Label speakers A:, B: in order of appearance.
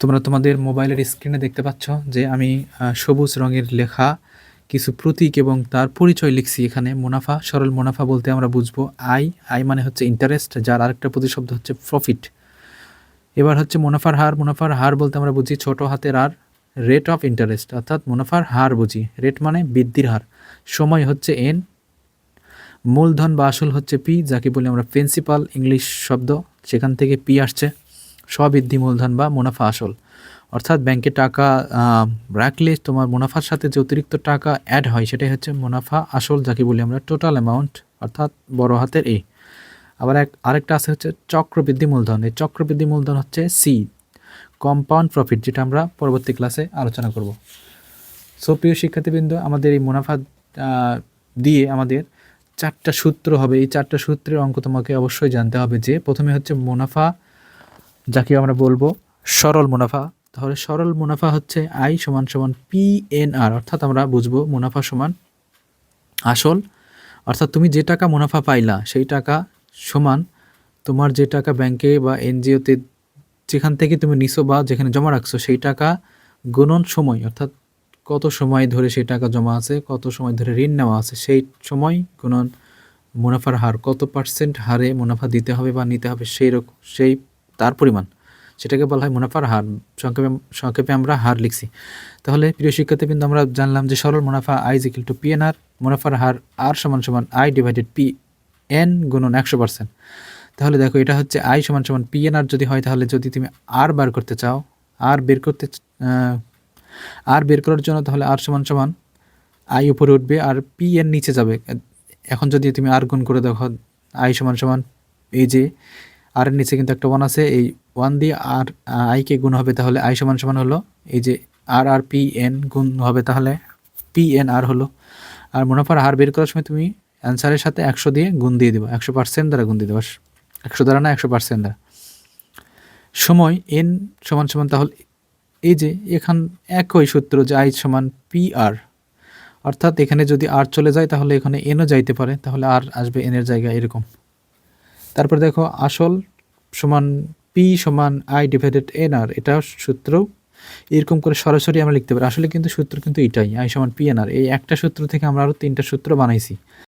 A: তোমরা তোমাদের মোবাইলের স্ক্রিনে দেখতে পাচ্ছ যে আমি সবুজ রঙের লেখা, কিছু প্রতীক এবং তার পরিচয় লিখছি এখানে। মুনাফা, সরল মুনাফা বলতে আমরা বুঝব। আই আই মানে হচ্ছে ইন্টারেস্ট যার আরেকটা প্রতিশব্দ হচ্ছে প্রফিট এবার হচ্ছে মুনাফার হার। মুনাফার হার বলতে আমরা বুঝি ছোট হাতের আর রেট অফ ইন্টারেস্ট অর্থাৎ মুনাফার হার বুঝি। রেট মানে বৃদ্ধির হার। সময় হচ্ছে এন মূলধন বা আসল হচ্ছে পি যাকে বলি আমরা প্রিন্সিপাল ইংলিশ শব্দ। সেখান থেকে পি আসছে। স্ববৃদ্ধি মূলধন বা মুনাফা আসল। অর্থাৎ ব্যাংকে টাকা রাখলে তোমার মুনাফার সাথে যে অতিরিক্ত টাকা অ্যাড হয়, সেটাই হচ্ছে মুনাফা আসল, যাকে বলি আমরা টোটাল অ্যামাউন্ট অর্থাৎ বড় হাতের এ আবার এক, আরেকটা আছে হচ্ছে চক্রবৃদ্ধি মূলধন এই চক্রবৃদ্ধি মূলধন হচ্ছে সি কম্পাউন্ড প্রফিট যেটা আমরা পরবর্তী ক্লাসে আলোচনা করব। সো প্রিয় শিক্ষার্থীবৃন্দ, আমাদের এই মুনাফা দিয়ে আমাদের চারটা সূত্র হবে। এই চারটা সূত্রের অঙ্ক তোমাকে অবশ্যই জানতে হবে যে প্রথমে হচ্ছে মুনাফা যাকে আমরা বলব সরল মুনাফা। তাহলে সরল মুনাফা হচ্ছে আই সমান সমান পি এন আর, অর্থাৎ আমরা বুঝব মুনাফা সমান আসল। অর্থাৎ তুমি যে টাকা মুনাফা পাইলা, সেই টাকা সমান তোমার যে টাকা ব্যাংকে বা এনজিওতে যেখান থেকে তুমি নিছো বা যেখানে জমা রাখছো, সেই টাকা গুণন সময়, অর্থাৎ কত সময় ধরে সেই টাকা জমা আছে, কত সময় ধরে ঋণ নেওয়া আছে, সেই সময় গুণন মুনাফার হার, কত পার্সেন্ট হারে মুনাফা দিতে হবে বা নিতে হবে, সেই সেই তার পরিমাণ। সেটাকে বলা হয় মুনাফার হার। সংক্ষেপে সংক্ষেপে আমরা হার লিখছি। তাহলে প্রিয় শিক্ষার্থীবৃন্দ, আমরা জানলাম যে সরল মুনাফা I is equal to P N R মুনাফার হার আর সমান সমান আই ডিভাইডেড পি এন গুণন একশো পার্সেন্ট তাহলে দেখো, এটা হচ্ছে আই সমান সমান পি এন আর যদি হয়, তাহলে যদি তুমি আর বার করতে চাও আর বের করতে আর বের করার জন্য তাহলে আর সমান সমান আই উপরে উঠবে আর পি এর নিচে যাবে। এখন যদি তুমি আর গুণ করে দেখো আই সমান সমান এই যে আর নিচে কিন্তু একটা ওয়ান আছে, এই ওয়ান দিয়ে আর আইকে গুণ হবে তাহলে আই সমান সমান হলো, এই যে আর আর পি এন গুণ হবে তাহলে পি এন আর হলো। আর মুনাফার হার বের করার সময় তুমি অ্যান্সারের সাথে একশো দিয়ে গুণ দিয়ে দেবো, একশো পার্সেন্ট দ্বারা গুণ দিয়ে দেবো একশো দ্বারা না, একশো পার্সেন্ট দ্বারা। সময় এন সমান সমান তাহলে, এই যে এখান একই সূত্র যে আই সমান পি আর অর্থাৎ এখানে যদি আর চলে যায় তাহলে এখানে এনও যাইতে পারে, তাহলে আর আসবে এনের জায়গায় এরকম। তারপর দেখো আসল সমান পি সমান আই ডিভাইডেড এন আর এটা সূত্র। এরকম করে সরাসরি আমরা লিখতে পারি। আসলে কিন্তু সূত্র কিন্তু এটাই আই সমান পি এন আর এই একটা সূত্র থেকে আমরা আরও তিনটা সূত্র বানাইছি।